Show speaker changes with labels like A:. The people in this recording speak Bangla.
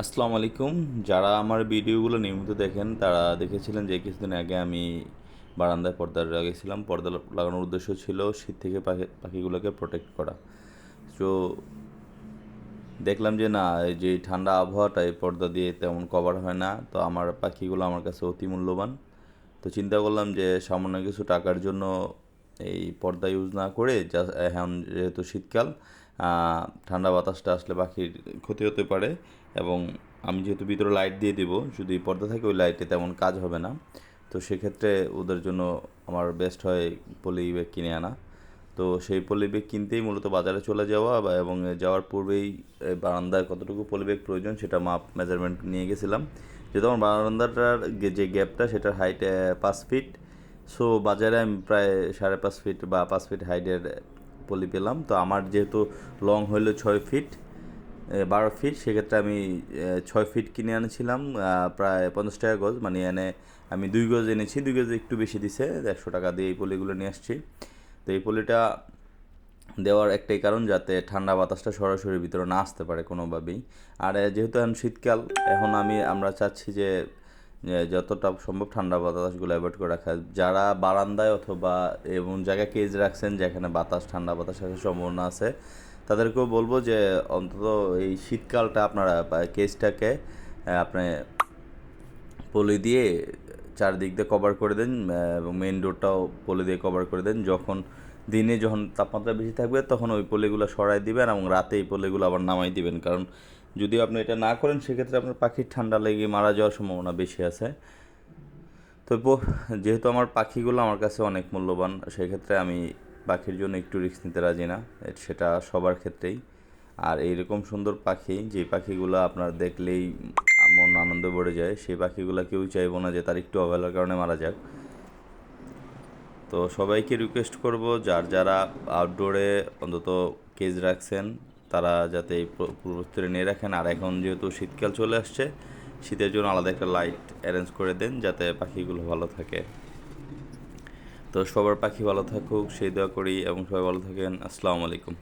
A: আসসালামু আলাইকুম। যারা আমার ভিডিওগুলো নিয়মিত দেখেন, তারা দেখেছিলেন যে কিছুদিন আগে আমি বারান্দায় পর্দা লাগিয়েছিলাম। পর্দা লাগানোর উদ্দেশ্য ছিল শীত থেকে পাখি পাখিগুলোকে প্রোটেক্ট করা। তো দেখলাম যে না, এই যে ঠান্ডা আবহাওয়াটা এই পর্দা দিয়ে তেমন কভার হয় না। তো আমার পাখিগুলো আমার কাছে অতি মূল্যবান। তো চিন্তা করলাম যে সামান্য কিছু টাকার জন্য এই পর্দা ইউজ না করে যা এখন যেহেতু শীতকাল ঠান্ডা বাতাসটা আসলে পাখির ক্ষতি হতে পারে এবং আমি যেহেতু ভিতরে লাইট দিয়ে দিব, যদি পর্দা থাকে ওই লাইটে তেমন কাজ হবে না। তো সেক্ষেত্রে ওদের জন্য আমার বেস্ট হয় পলি ব্যাগ কিনে আনা। তো সেই পলি ব্যাগ কিনতেই মূলত বাজারে চলে যাওয়া বা এবং যাওয়ার পূর্বেই বারান্দায় কতটুকু পলি ব্যাগ প্রয়োজন সেটা মাপ মেজারমেন্ট নিয়ে গেছিলাম। যেহেতু আমার বারান্দাটার যে গ্যাপটা সেটার হাইট পাঁচ ফিট সো বাজারে আমি প্রায় সাড়ে পাঁচ ফিট বা পাঁচ ফিট হাইটের পলি পেলাম। তো আমার যেহেতু লং হইল ছয় ফিট বারো ফিট সেক্ষেত্রে আমি ছয় ফিট কিনে আনেছিলাম প্রায় পঞ্চাশ টাকা গজ। মানে এনে আমি দুই গজ এনেছি, দুই গজ একটু বেশি দিছে, একশো টাকা দিয়ে এই পলিগুলো নিয়ে আসছি। তো এই পলিটা দেওয়ার একটাই কারণ যাতে ঠান্ডা বাতাসটা সরাসরি ভিতরে না আসতে পারে কোনোভাবেই। আর যেহেতু এখন শীতকাল, এখন আমি আমরা চাচ্ছি যে যতটা সম্ভব ঠান্ডা বাতাসগুলো অ্যাভয়েড করে রাখা। যারা বারান্দায় অথবা এমন জায়গায় কেজ রাখছেন যেখানে বাতাস, ঠান্ডা বাতাস আসার সম্ভাবনা আছে, তাদেরকেও বলব যে অন্তত এই শীতকালটা আপনারা কেজটাকে আপনি পলি দিয়ে চারদিক দিয়ে কভার করে দেন এবং মেইন ডোরটাও পলি দিয়ে কভার করে দেন। যখন দিনে যখন তাপমাত্রা বেশি থাকবে, তখন ওই পলিগুলো সরাই দিবেন এবং রাতে এই পলিগুলো আবার নামাই দিবেন। কারণ যদি আপনি এটা না করেন, সেক্ষেত্রে আপনার পাখির ঠান্ডা লেগে মারা যাওয়ার সম্ভাবনা বেশি আছে। তো যেহেতু আমার পাখিগুলো আমার কাছে অনেক মূল্যবান, সেক্ষেত্রে আমি পাখির জন্য একটু রিস্ক নিতে রাজি না। সেটা সবার ক্ষেত্রেই। আর এইরকম সুন্দর পাখি, যে পাখিগুলো আপনার দেখলেই মন আনন্দ ভরে যায়, সেই পাখিগুলো কেউ চাইব না যে তার একটু অবহেলার কারণে মারা যাক। তো সবাইকে রিকোয়েস্ট করব, যার যারা আউটডোরে অন্তত কেজ রাখছেন তারা যাতে এই প্র- প্রস্তুতি নিয়ে রাখেন। আর এখন যেহেতু শীতকাল চলে আসছে, শীতের জন্য আলাদা একটা লাইট অ্যারেঞ্জ করে দেন যাতে পাখিগুলো ভালো থাকে। তো সবার পাখি ভালো থাকুক, সেই দোয়া করি এবং সবাই ভালো থাকেন। আসসালামু আলাইকুম।